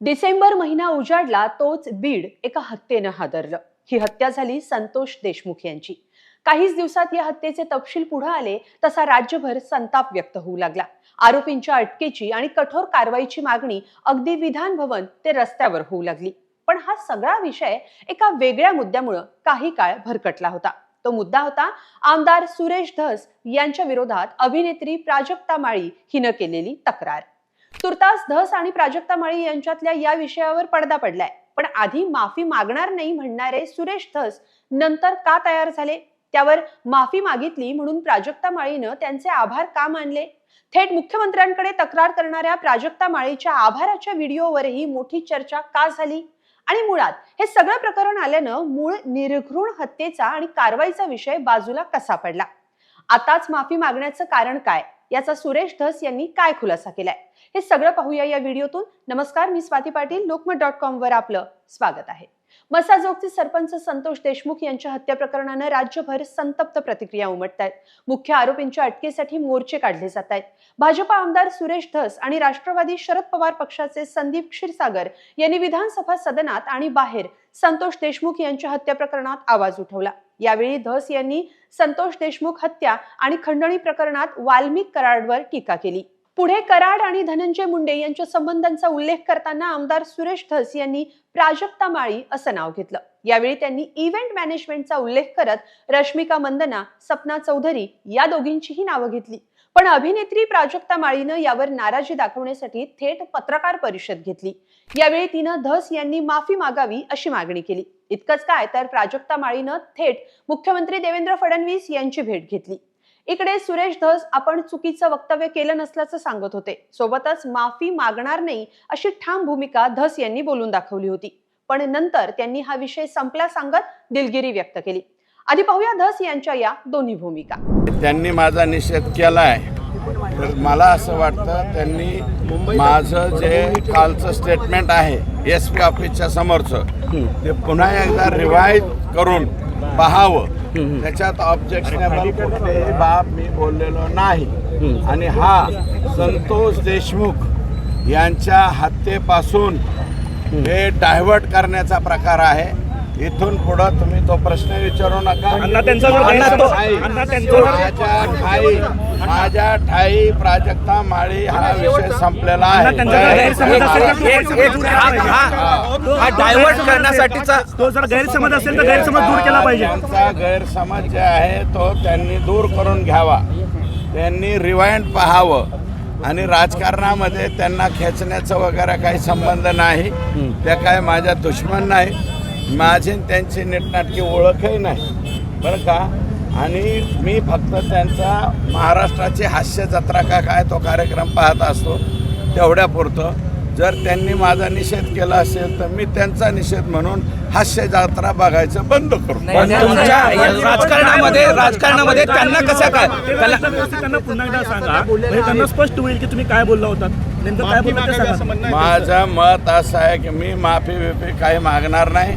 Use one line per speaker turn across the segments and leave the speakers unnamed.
डिसेंबर महिना उजाडला तोच बीड एका हत्येनं हादरलं. ही हत्या झाली संतोष देशमुख यांची. काहीच दिवसात या हत्येचे तपशील पुढे आले तसा राज्यभर संताप व्यक्त होऊ लागला. आरोपींच्या अटकेची आणि कठोर कारवाईची मागणी अगदी विधान भवन ते रस्त्यावर होऊ लागली. पण हा सगळा विषय एका वेगळ्या मुद्द्यामुळं काही काळ भरकटला होता. तो मुद्दा होता आमदार सुरेश धस यांच्या विरोधात अभिनेत्री प्राजक्ता माळी हिनं केलेली तक्रार. तुर्तास धस आणि प्राजक्ता माळी यांच्यातल्या या विषयावर पडदा पडलाय. पण आधी माफी मागणार नाही म्हणणारे सुरेश धस नंतर का तयार झाले? त्यावर माफी मागितली म्हणून प्राजक्ता माळीनं त्यांचे आभार का मानले? थेट मुख्यमंत्र्यांकडे तक्रार करणाऱ्या प्राजक्ता माळीच्या आभाराच्या व्हिडिओवरही मोठी चर्चा का झाली? आणि मुळात हे सगळं प्रकरण आल्यानं मूळ निर्घृण हत्येचा आणि कारवाईचा विषय बाजूला कसा पडला? आताच माफी मागण्याचं कारण काय? याचा सुरेश धस यांनी काय खुलासा केलाय? हे सगळं पाहूया या व्हिडिओतून. नमस्कार मी स्वाती पाटील. लोकमत डॉट कॉम वर आपलं स्वागत आहे. मसाजोगचे सरपंच संतोष देशमुख यांच्या हत्या प्रकरणानं राज्यभर संतप्त प्रतिक्रिया उमटत आहेत मुख्य आरोपींच्या अटकेसाठी मोर्चे काढले जात आहेत भाजपा आमदार सुरेश धस आणि राष्ट्रवादी शरद पवार पक्षाचे संदीप क्षीरसागर यांनी विधानसभा सदनात आणि बाहेर संतोष देशमुख यांच्या हत्या प्रकरणात आवाज उठवला. यावेळी धस यांनी संतोष देशमुख हत्या आणि खंडणी प्रकरणात वाल्मिक कराडवर टीका केली. पुढे कराड आणि धनंजय मुंडे यांच्या संबंधांचा उल्लेख करताना आमदार सुरेश धस यांनी प्राजक्ता माळी असं नाव घेतलं. यावेळी त्यांनी इव्हेंट मॅनेजमेंटचा उल्लेख करत रश्मिका मंदना सपना चौधरी या दोघींचीही नावं घेतली. पण अभिनेत्री प्राजक्ता माळीनं यावर नाराजी दाखवण्यासाठी थेट पत्रकार परिषद घेतली. यावेळी तिनं धस यांनी माफी मागावी अशी मागणी केली. इतकंच काय तर प्राजक्ता माळीनं थेट मुख्यमंत्री देवेंद्र फडणवीस यांची भेट घेतली. इकडे सुरेश धस आपण चुकीचं वक्तव्य केलं नसल्याचं सांगत होते. सोबतच माफी मागणार नाही अशी ठाम भूमिका धस यांनी बोलून दाखवली होती. पण नंतर त्यांनी हा विषय संपला सांगत दिलगिरी व्यक्त केली. आधी पाहूया धस यांच्या या दोन्ही भूमिका.
त्यांनी माझा निषेध केला आहे तर मला असं वाटतं त्यांनी माझं जे कालचं स्टेटमेंट आहे एस पी ऑफिसच्या समोरचं ते पुन्हा एकदा रिवाईज करून पाहावं. त्याच्यात ऑब्जेक्शनेबल कुठलीही बाब मी बोललेलो नाही. आणि हा संतोष देशमुख यांच्या हत्येपासून हे डायव्हर्ट करण्याचा प्रकार आहे. इथून पुढं तुम्ही तो प्रश्न विचारू नका.
अण्णा त्यांचा जर
माझ्या ठाई-
अण्णा त्यांचा जर-
माझ्या ठाई माझ्या ठाई प्राजक्ता माळी हा विषय संपलेला
अण्णा त्यांचा जर गैरसमज असेल तर तो
एक- एक- हा हा- हा. डायव्हर्ट करण्यासाठीचा
तो जर गैरसमज असेल तर गैरसमज दूर केला पाहिजे.
त्यांचा गैरसमज जे आहे तो त्यांनी दूर करून घ्यावा. त्यांनी रिवाइंड पाहावं. आणि राजकारणामध्ये त्यांना खेचण्याचं वगैरे काही संबंध नाही. त्या काय माझ्या दुश्मन नाही. माझी त्यांची नीटनाटकी ओळखही नाही. बरं का? आणि मी फक्त त्यांचा महाराष्ट्राची हास्य जत्रा का काय तो कार्यक्रम पाहत असतो तेवढ्यापुरतं. जर त्यांनी माझा निषेध केला असेल तर मी त्यांचा निषेध म्हणून हास्य जत्रा बघायचं बंद करू.
राजकारणामध्ये राजकारणामध्ये त्यांना कसं काय?
त्यांना पुन्हा एकदा सांगा. म्हणजे त्यांना स्पष्ट होईल की तुम्ही काय बोलला होतात नेमकं काय बोलला ते सांगा.
माझं मत असं आहे की मी माफी बिफी काही मागणार नाही.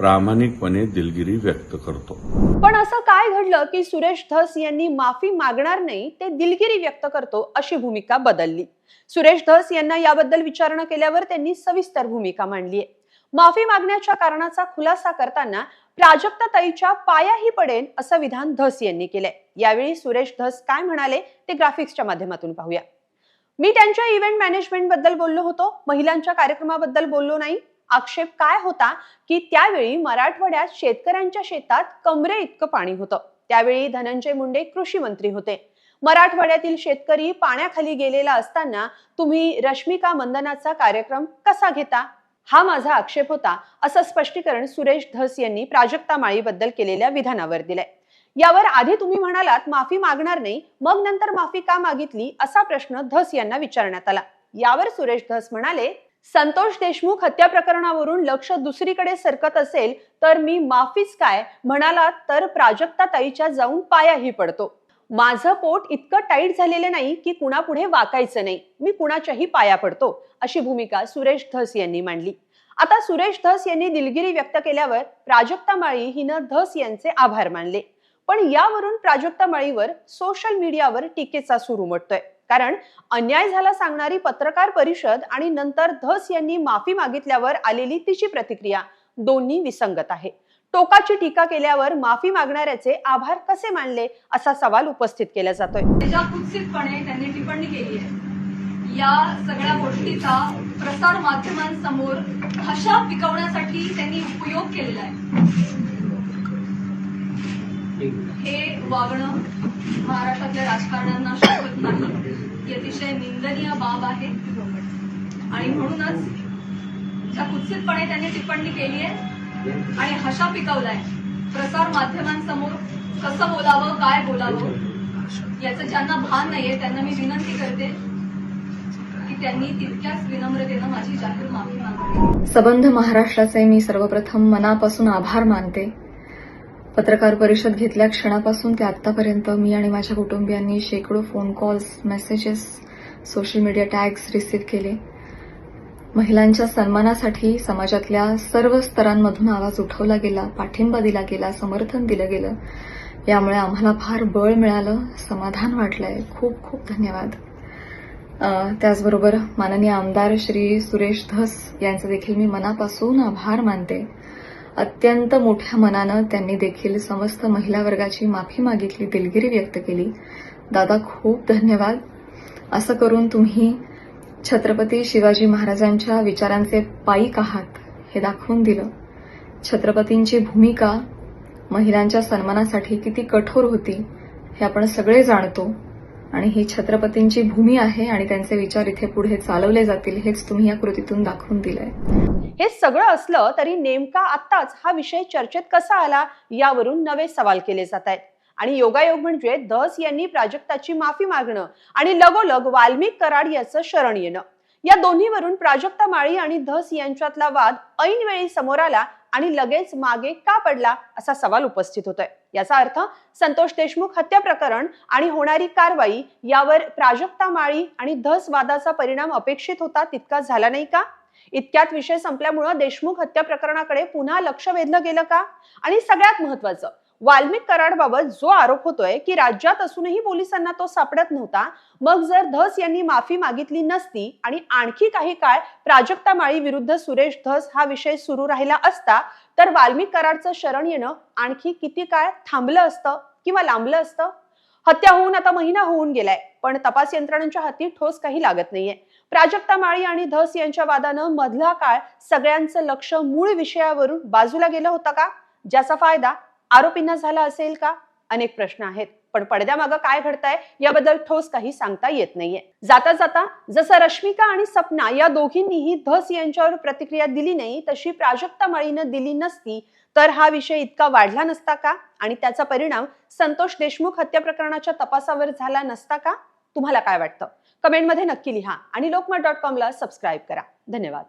प्रामाणिकपणे दिलगिरी व्यक्त करतो.
पण असं काय घडलं की सुरेश धस यांनी माफी मागणार नाही ते दिलगिरी व्यक्त करतो अशी भूमिका बदलली. सुरेश धस यांना याबद्दल विचारणा केल्यावर त्यांनी सविस्तर भूमिका मांडली आहे माफी मागण्याच्या कारणाचा खुलासा करताना प्राजक्ता ताईच्या पायाही पडेल असं विधान धस यांनी केलंय. यावेळी सुरेश धस काय म्हणाले ते ग्राफिक्सच्या माध्यमातून पाहूया. मी त्यांच्या इव्हेंट मॅनेजमेंटबद्दल बोललो होतो महिलांच्या कार्यक्रमाबद्दल बोललो नाही आक्षेप काय होता की त्यावेळी मराठवाड्यात शेतकऱ्यांच्या शेतात कमरे इतकं पाणी होतं. त्यावेळी धनंजय मुंडे कृषी मंत्री होते. मराठवाड्यातील शेतकरी पाण्याखाली गेलेला असताना तुम्ही रश्मिका मंदनाचा कार्यक्रम कसा घेता? हा माझा आक्षेप होता असं स्पष्टीकरण सुरेश धस यांनी प्राजक्ता माळीबद्दल केलेल्या विधानावर दिलंय. यावर आधी तुम्ही म्हणालात माफी मागणार नाही मग नंतर माफी का मागितली? असा प्रश्न धस यांना विचारण्यात आला. यावर सुरेश धस म्हणाले संतोष देशमुख हत्या प्रकरणावरून लक्ष दुसरीकडे सरकत असेल तर मी माफीच काय? म्हणाला तर प्राजक्ता ताईच्या जाऊन पायाही पडतो. माझं पोट इतकं टाईट झालेलं नाही की कुणापुढे वाकायचं नाही. मी कुणाच्याही पाया पडतो अशी भूमिका सुरेश धस यांनी मांडली. आता सुरेश धस यांनी दिलगिरी व्यक्त केल्यावर प्राजक्ता माळी हिनं धस यांचे आभार मानले. पण यावरून प्राजक्ता माळीवर सोशल मीडियावर टीकेचा सूर उमटतोय. कारण अन्याय झाला सांगणारी पत्रकार परिषद आणि नंतर धस यांनी माफी मागितल्यावर आलेली तिची प्रतिक्रिया दोन्ही विसंगत आहे. टोकाची टीका केल्यावर माफी मागणाऱ्याचे आभार कसे मानले असा सवाल उपस्थित केला जातोय.
त्यांनी टिप्पणी केली आहे. या सगळ्या गोष्टीचा प्रसार माध्यमांसमोर हशा पिकवण्यासाठी त्यांनी उपयोग केलेला आहे. हे वागणं महाराष्ट्रातल्या राजकारण्यांना शोभत नाही. ही अतिशय निंदनीय बाब आहे. आणि म्हणूनच ज्या कुत्सितपणे त्यांनी टिप्पणी केली आहे आणि हशा पिकवलाय प्रसार माध्यमांसमोर कसं बोलावं काय बोलावं याचं ज्यांना भान नाहीये त्यांना मी विनंती करते की त्यांनी तितक्याच विनम्रतेनं माझी जाहीर माफी मागावी.
सबंध महाराष्ट्राचे मी सर्वप्रथम मनापासून आभार मानते. पत्रकार परिषद घेतल्या क्षणापासून ते आतापर्यंत मी आणि माझ्या कुटुंबियांनी शेकडो phone calls messages social media tags receive केले. महिलांच्या सन्मानासाठी समाजातल्या सर्व स्तरांमधून आवाज उठवला गेला पाठिंबा दिला गेला समर्थन दिलं गेलं. यामुळे आम्हाला फार बळ मिळालं समाधान वाटलंय. खूप खूप धन्यवाद. त्याचबरोबर माननीय आमदार श्री सुरेश धस यांचे देखील मी मनापासून आभार मानते. अत्यंत मोठ्या मनानं त्यांनी देखील समस्त महिला वर्गाची माफी मागितली दिलगिरी व्यक्त केली. दादा खूप धन्यवाद. असं करून तुम्ही छत्रपती शिवाजी महाराजांच्या विचारांचे पायिक आहात हे दाखवून दिलं. छत्रपतींची भूमिका महिलांच्या सन्मानासाठी किती कठोर होती हे आपण सगळे जाणतो. आणि ही छत्रपतींची भूमी आहे आणि त्यांचे विचार इथे पुढे चालवले जातील हेच तुम्ही या कृतीतून दाखवून दिलंय.
हे सगळं असलं तरी नेमका आत्ताच हा विषय चर्चेत कसा आला यावरून नवे सवाल केले जात आहेत. आणि योगायोग म्हणजे दस यांनी प्राजक्ताची माफी मागणं आणि लगोलग वाल्मिक कराड याचं शरण येणं. या दोन्हीवरून प्राजक्ता माळी आणि धस यांच्यातला वाद ऐनवेळी समोर आला आणि लगेच मागे का पडला असा सवाल उपस्थित होतोय. याचा अर्थ संतोष देशमुख हत्या प्रकरण आणि होणारी कारवाई यावर प्राजक्ता माळी आणि धस वादाचा परिणाम अपेक्षित होता तितका झाला नाही का? इतक्यात विषय संपल्यामुळं देशमुख हत्या प्रकरणाकडे पुन्हा लक्ष वेधलं गेलं का? आणि सगळ्यात महत्वाचं वाल्मिक कराडबाबत जो आरोप होतोय की राज्यात असूनही पोलिसांना तो सापडत नव्हता मग जर धस यांनी माफी मागितली नसती आणि आणखी काही काळ प्राजक्ता माळी विरुद्ध सुरेश धस हा विषय सुरू राहिला असता तर वाल्मिक कराडचं शरण येणं आणखी किती काळ थांबलं असतं किंवा लांबलं असतं? हत्या होऊन आता महिना होऊन गेलाय पण तपास यंत्रणांच्या हाती ठोस काही लागत नाहीये. प्राजक्ता माळी आणि धस यांच्या वादानं मधला काळ सगळ्यांचं लक्ष मूळ विषयावरून बाजूला गेलं होतं का? ज्याचा फायदा आरोपींना झाला असेल का? अनेक प्रश्न आहेत. पण पडद्यामागं काय घडतंय याबद्दल ठोस काही सांगता येत नाहीये. जाता जाता जसं रश्मिका आणि सपना या दोघींनीही धस यांच्यावर प्रतिक्रिया दिली नाही तशी प्राजक्ता मळीनं दिली नसती तर हा विषय इतका वाढला नसता का? आणि त्याचा परिणाम संतोष देशमुख हत्या प्रकरणाच्या तपासावर झाला नसता का? तुम्हाला काय वाटतं? कमेंटमध्ये नक्की लिहा आणि लोकमत डॉट कॉमला सबस्क्राईब करा. धन्यवाद.